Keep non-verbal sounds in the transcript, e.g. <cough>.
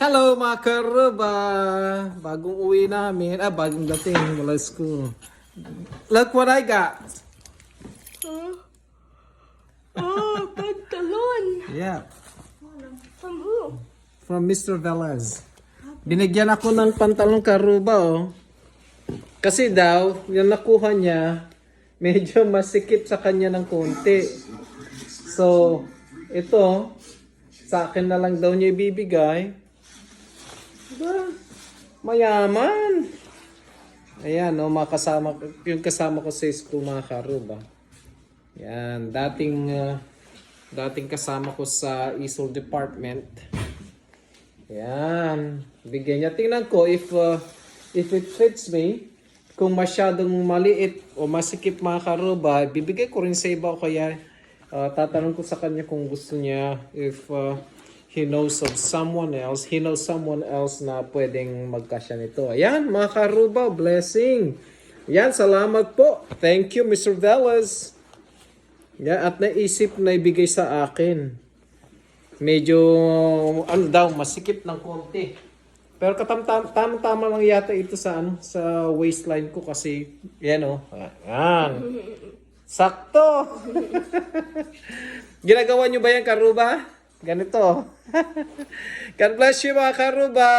Hello mga karuba! Bagong uwi namin. Ah, bagong dating mula school. Look what I got! Huh? Oh, pantalon. Yeah, From who? from Mr. Velez. Binigyan ako ng pantalong karuba, oh. Kasi daw, yung nakuha niya, medyo masikip sa kanya ng konti. So, ito, sa akin na lang daw niya ibibigay. Diba? Mayaman. Ayan, no, mga kasama, yung kasama ko sa school, mga karuba. Yan, dating, uh, dating kasama ko sa ESOL department. Yan. Bigyan niya. Tingnan ko if uh, if it fits me. Kung masyadong maliit o masikip mga karuba, bibigay ko rin sa iba o kaya uh, tatanong ko sa kanya kung gusto niya if uh, he knows of someone else, he knows someone else na pwedeng magkasya nito. Ayan, mga karuba, blessing. Yan, salamat po. Thank you, Mr. Velas. Yan, at naisip na ibigay sa akin medyo ano daw masikip ng konti. Pero katam tama tama lang yata ito sa ano sa waistline ko kasi yan oh. Yan. <laughs> Sakto. <laughs> Ginagawa niyo ba yan karuba? Ganito. <laughs> God bless you mga karuba.